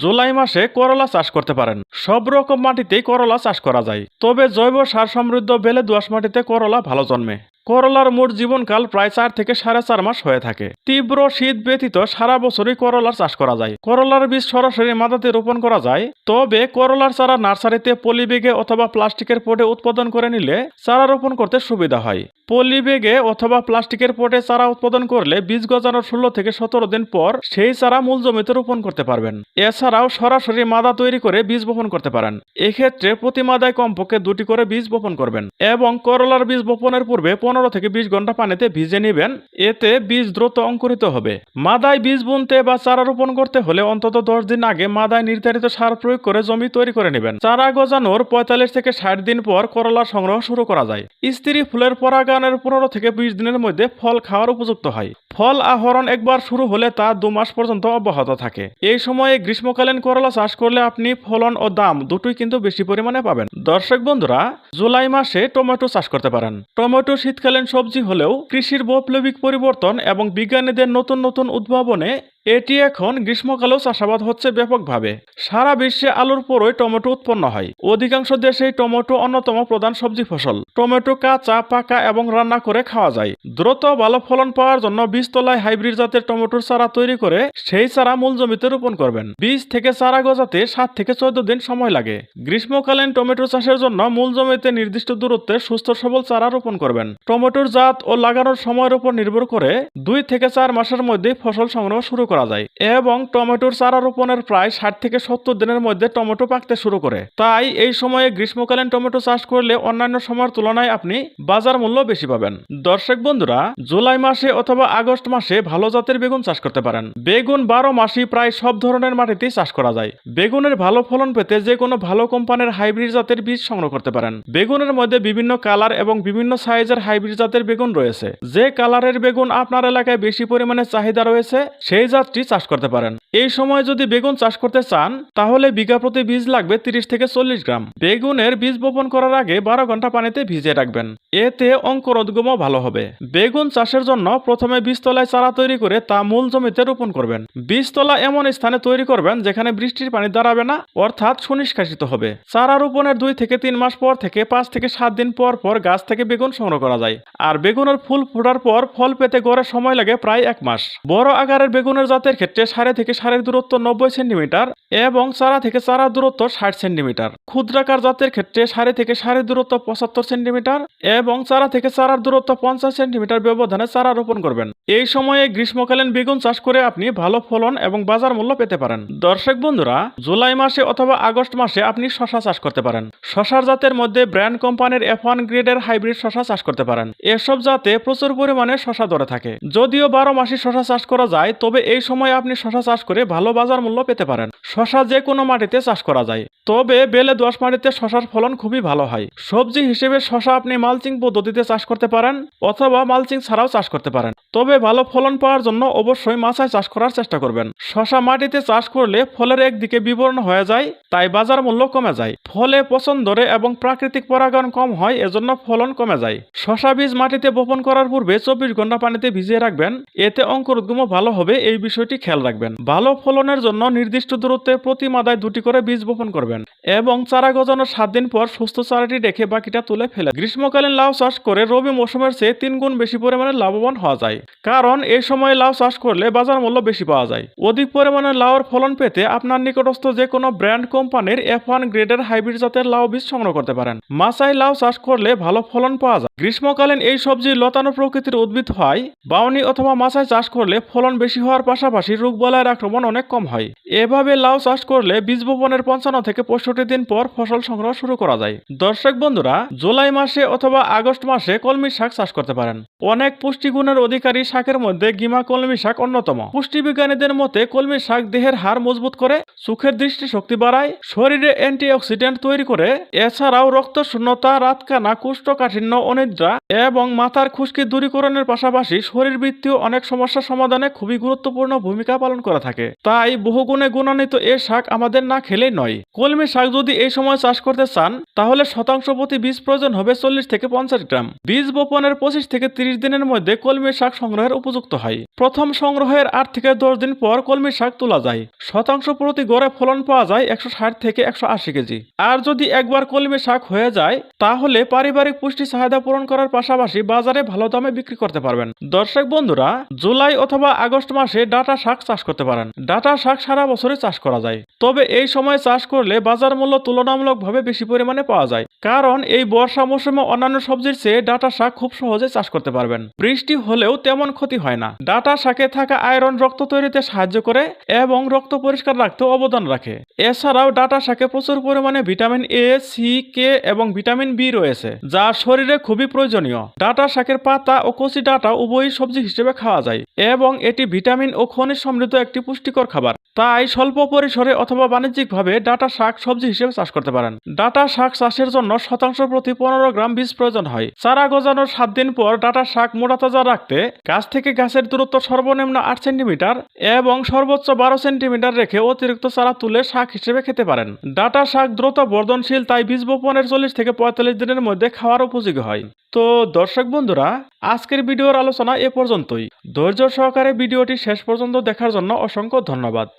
জুলাই মাসে করলা চাষ করতে পারেন। সব রকম মাটিতেই করলা চাষ করা যায়। তবে জৈব সার সমৃদ্ধ বেলে দোআঁশ মাটিতে করলা ভালো জন্মে। করলার মোট জীবনকাল প্রায় চার থেকে সাড়ে চার মাস হয়ে থাকে। তীব্র শীত ব্যতীত সারা বছরই করলার চাষ করা যায়। করলার বীজ সরাসরি মাদাতে রোপণ করা যায়। তবে করলার চারা নার্সারিতে পলিবেগে অথবা প্লাস্টিকের পটে উৎপাদন করে নিলে চারা রোপণ করতে সুবিধা হয়। পলিবেগে অথবা প্লাস্টিকের পটে চারা উৎপাদন করলে বীজ গজানোর ষোলো থেকে সতেরো দিন পর সেই চারা মূল জমিতে রোপণ করতে পারবেন। এছাড়াও সরাসরি মাদা তৈরি করে বীজ বপন করতে পারেন। এক্ষেত্রে প্রতি মাদায় কমপক্ষে দুটি করে বীজ বপন করবেন এবং করলার বীজ বপনের পূর্বে পনেরো থেকে বিশ ঘণ্টা পানিতে ভিজে নেবেন। এতে বীজ দ্রুত অঙ্কুরিত হবে। মাদায় বীজ বুনতে বা চারা রোপণ করতে হলে অন্তত দশ দিন আগে মাদায় নির্ধারিত সার প্রয়োগ করে জমি তৈরি করে নেবেন। চারা গজানোর পঁয়তাল্লিশ থেকে ষাট দিন পর করলা সংগ্রহ শুরু করা যায়। স্ত্রী ফুলের পরাগায়নের পনেরো থেকে বিশ দিনের মধ্যে ফল খাওয়ার উপযুক্ত হয়। ফল আহরণ একবার শুরু হলে তা দু মাস পর্যন্ত অব্যাহত থাকে। এই সময়ে গ্রীষ্মকালীন করলা চাষ করলে আপনি ফলন ও দাম দুটোই কিন্তু বেশি পরিমাণে পাবেন। দর্শক বন্ধুরা, জুলাই মাসে টমেটো চাষ করতে পারেন। টমেটো শীতকালীন সবজি হলেও কৃষির বৈপ্লবিক পরিবর্তন এবং বিজ্ঞানীদের নতুন নতুন উদ্ভাবনে এটি এখন গ্রীষ্মকালেও চাষাবাদ হচ্ছে ব্যাপকভাবে। সারা বিশ্বে আলুর পরই টমেটো উৎপন্ন হয়। অধিকাংশ দেশেই টমেটো অন্যতম প্রধান সবজি ফসল। টমেটো কাঁচা, পাকা এবং রান্না করে খাওয়া যায়। দ্রুত ভালো ফলন পাওয়ার জন্য বীজতলায় হাইব্রিড জাতের টমেটোর চারা তৈরি করে সেই চারা মূল জমিতে রোপণ করবেন। বীজ থেকে চারা গজাতে সাত থেকে চোদ্দ দিন সময় লাগে। গ্রীষ্মকালীন টমেটো চাষের জন্য মূল জমিতে নির্দিষ্ট দূরত্বে সুস্থ সবল চারা রোপণ করবেন। টমেটোর জাত ও লাগানোর সময়ের উপর নির্ভর করে দুই থেকে চার মাসের মধ্যে ফসল সংগ্রহ শুরু করা যায় এবং টমেটোর চারা রোপণের প্রায় ষাট থেকে সত্তর দিনের মধ্যে টমেটো পাকতে শুরু করে। তাই এই সময়ে গ্রীষ্মকালীন টমেটো চাষ করলে অন্যান্য সময়ের তুলনায় আপনি বাজার মূল্য বেশি পাবেন। দর্শক বন্ধুরা, জুলাই মাসে অথবা আগস্ট মাসে ভালো জাতের বেগুন চাষ করতে পারেন। বেগুন বারো মাসই প্রায় সব ধরনের মাটিতেই চাষ করা যায়। বেগুনের ভালো ফলন পেতে যে কোনো ভালো কোম্পানির হাইব্রিড জাতের বীজ সংগ্রহ করতে পারেন। বেগুনের মধ্যে বিভিন্ন কালার এবং বিভিন্ন সাইজের হাইব্রিড জাতের বেগুন রয়েছে। যে কালারের বেগুন আপনার এলাকায় বেশি পরিমাণে চাহিদা রয়েছে, সেই জাতটি চাষ করতে পারেন। এই সময় যদি বেগুন চাষ করতে চান, তাহলে বিঘা প্রতি বীজ লাগবে তিরিশ থেকে চল্লিশ গ্রাম। বেগুনের বীজ বপন করার আগে বারো ঘণ্টা পানিতে ভিজিয়ে রাখবেন। এতে অঙ্কুর উদ্গমও ভালো হবে। বেগুন চাষের জন্য প্রথমে বীজতলায় চারা তৈরি করে তা মূল জমিতে রোপণ করবেন। বীজতলা এমন স্থানে তৈরি করবেন যেখানে বৃষ্টির পানি দাঁড়াবে না, অর্থাৎ সুনিষ্কাশিত হবে। চারা রোপণের দুই থেকে তিন মাস পর থেকে পাঁচ থেকে সাত দিন পর পর গাছ থেকে বেগুন সংগ্রহ করা যায়। আর বেগুনের ফুল ফোটার পর ফল পেতে গড়ে সময় লাগে প্রায় এক মাস। বড় আকারের বেগুনের জাতের ক্ষেত্রে সাড়ে থেকে সাড়ের দূরত্ব নব্বই সেন্টিমিটার এবং চারা থেকে চারা দূরত্ব ষাট সেন্টিমিটার। ক্ষুদ্রাকার জাতের ক্ষেত্রে সাড়ে থেকে সাড়ে দূরত্ব পঁচাত্তর সেন্টিমিটার এবং চারা থেকে চারার দূরত্ব পঞ্চাশ সেন্টিমিটার ব্যবধানে চারা রোপণ করবেন। এই সময়ে গ্রীষ্মকালীন বেগুন চাষ করে আপনি ভালো ফলন এবং বাজার মূল্য পেতে পারেন। দর্শক বন্ধুরা, জুলাই মাসে অথবা আগস্ট মাসে আপনি শশা চাষ করতে পারেন। শশার জাতের মধ্যে ব্র্যান্ড কোম্পানির এফ ওয়ান গ্রেডের হাইব্রিড শশা চাষ করতে পারেন। এসব জাতে প্রচুর পরিমাণে শশা ধরে থাকে। যদিও বারো মাসে শশা চাষ করা যায়, তবে এই সময় আপনি শশা চাষ করে ভালো বাজার মূল্য পেতে পারেন। শশা যে কোনো মাটিতে চাষ করা যায়। তবে বেলে দোয়াশ মাটিতে শশার ফলন খুবই ভালো হয়। সবজি হিসেবে শশা আপনি মালচিং পদ্ধতিতে চাষ করতে পারেন অথবা মালচিং ছাড়াও চাষ করতে পারেন। তবে ভালো ফলন পাওয়ার জন্য অবশ্যই মাছায় চাষ করার চেষ্টা করবেন। শশা মাটিতে চাষ করলে ফলের একদিকে বিবরণ হয়ে যায়, তাই বাজার মূল্য কমে যায়। ফলে পচন ধরে এবং প্রাকৃতিক পরাগায়ন কম হয়, এজন্য ফলন কমে যায়। শশা বীজ মাটিতে বপন করার পূর্বে চব্বিশ ঘণ্টা পানিতে ভিজিয়ে রাখবেন। এতে অঙ্কুর উদ্গমও ভালো হবে, এই বিষয়টি খেয়াল রাখবেন। ভালো ফলনের জন্য নির্দিষ্ট দূরত্বে প্রতি মাদায় দুটি করে বীজ বপন করবেন এবং চারা গজানোর সাত দিন পর সুস্থ চারাটি রেখে বাকিটা তুলে ফেলে। গ্রীষ্মকালীন লাউ চাষ করে রবি মৌসুমের চেয়ে তিন গুণ বেশি পরিমাণে লাভবান হওয়া যায়। কারণ এই সময় লাউ চাষ করলে বাজার মূল্য বেশি পাওয়া যায়। অধিক পরিমাণে লাউর ফলন পেতে আপনার নিকটস্থ যে কোনো ব্র্যান্ড কোম্পানির এফ ওয়ান গ্রেডের হাইব্রিড জাতের লাউ বীজ সংগ্রহ করতে পারেন। মাসাই লাউ চাষ করলে ভালো ফলন পাওয়া যায়। গ্রীষ্মকালীন এই সবজি লতানো প্রকৃতির উদ্ভিদ হয়, বাউনি অথবা মাছায় চাষ করলে ফলন বেশি হওয়ার পাশাপাশি রোগ বলায়ের আক্রমণ অনেক কম হয়। এভাবে লাউ চাষ করলে বীজ বপনের পঞ্চান্ন থেকে পঁয়ষট্টি দিন পর ফসল সংগ্রহ শুরু করা যায়। দর্শক বন্ধুরা, জুলাই মাসে অথবা আগস্ট মাসে কলমি শাক চাষ করতে পারেন। অনেক পুষ্টিগুণের অধিকারী শাকের মধ্যে গিমা কলমি শাক অন্যতম। পুষ্টিবিজ্ঞানীদের মতে, কলমি শাক দেহের হাড় মজবুত করে চোখের দৃষ্টি শক্তি বাড়ায়, শরীরে অ্যান্টিঅক্সিডেন্ট তৈরি করে, এছাড়াও রক্ত শূন্যতা রাতকানা, কুষ্ঠকাঠিন্য, অনিদ্রা এবং মাথার খুশকি দূরীকরণের পাশাপাশি শরীরবৃত্তীয় অনেক সমস্যা সমাধানে খুবই গুরুত্বপূর্ণ ভূমিকা পালন করে থাকে। তাই বহুগুণে গুণান্বিত এ শাক আমাদের না খেলেই নয়। কলমি শাক যদি এই সময় চাষ করতে চান, তাহলে শতাংশ প্রতি বীজ প্রয়োজন হবে চল্লিশ থেকে পঞ্চাশ গ্রাম। বীজ বপনের পঁচিশ থেকে তিরিশ দিনের মধ্যে কলমি শাক সংগ্রহের উপযুক্ত হয়। প্রথম সংগ্রহের আট থেকে দশ দিন পর কলমি শাক তোলা যায়। শতাংশ প্রতি গড়ে ফলন পাওয়া যায় একশো ষাট থেকে একশো আশি কেজি। আর যদি একবার কলমি শাক হয়ে যায়, তাহলে পারিবারিক পুষ্টি চাহিদা পূরণ করার পাশাপাশি বাজারে ভালো দামে বিক্রি করতে পারবেন। দর্শক বন্ধুরা, জুলাই অথবা আগস্ট মাসে ডাটা শাক চাষ করতে পারেন। ডাটা শাক সারা বছরে চাষ করা যায়। তবে এই সময় চাষ করলে বাজার মূল্য তুলনামূলকভাবে বেশি পরিমাণে পাওয়া যায়। কারণ এই বর্ষা মৌসুমে অন্যান্য সবজির চেয়ে ডাটা শাক খুব সহজে চাষ করতে পারবেন। বৃষ্টি হলেও তেমন ক্ষতি হয় না। ডাটা শাকে থাকা আয়রন রক্ত তৈরিতে সাহায্য করে এবং রক্ত পরিষ্কার রাখতে অবদান রাখে। এছাড়াও ডাটা শাকে প্রচুর পরিমাণে ভিটামিন এ, সি, কে এবং ভিটামিন বি রয়েছে, যা শরীরে খুবই প্রয়োজনীয়। ডাটা শাকের পাতা ও কচি ডাটা উভয়ই সবজি হিসেবে খাওয়া যায় এবং এটি ভিটামিন ও খনিজ সমৃদ্ধ একটি পুষ্টিকর খাবার। তাই স্বল্প পরিসরে অথবা বাণিজ্যিকভাবে ডাটা শাক সবজি হিসেবে চাষ করতে পারেন। ডাটা শাক চাষের জন্য শতাংশ প্রতি পনেরো গ্রাম বীজ প্রয়োজন হয়। চারা গজানোর সাত দিন পর ডাটা শাক মোটা তাজা রাখতে গাছ থেকে গাছের দূরত্ব সর্বনিম্ন আট সেন্টিমিটার এবং সর্বোচ্চ বারো সেন্টিমিটার রেখে অতিরিক্ত চারা তুলে শাক হিসেবে খেতে পারেন। ডাটা শাক দ্রুত বর্ধনশীল, তাই বীজ বপনের চল্লিশ থেকে পঁয়তাল্লিশ দিনের মধ্যে খাওয়ার উপযোগী হয়। তো দর্শক বন্ধুরা, আজকের ভিডিওর আলোচনা এ পর্যন্তই। ধৈর্য সহকারে ভিডিওটি শেষ পর্যন্ত দেখার জন্য অসংখ্য ধন্যবাদ।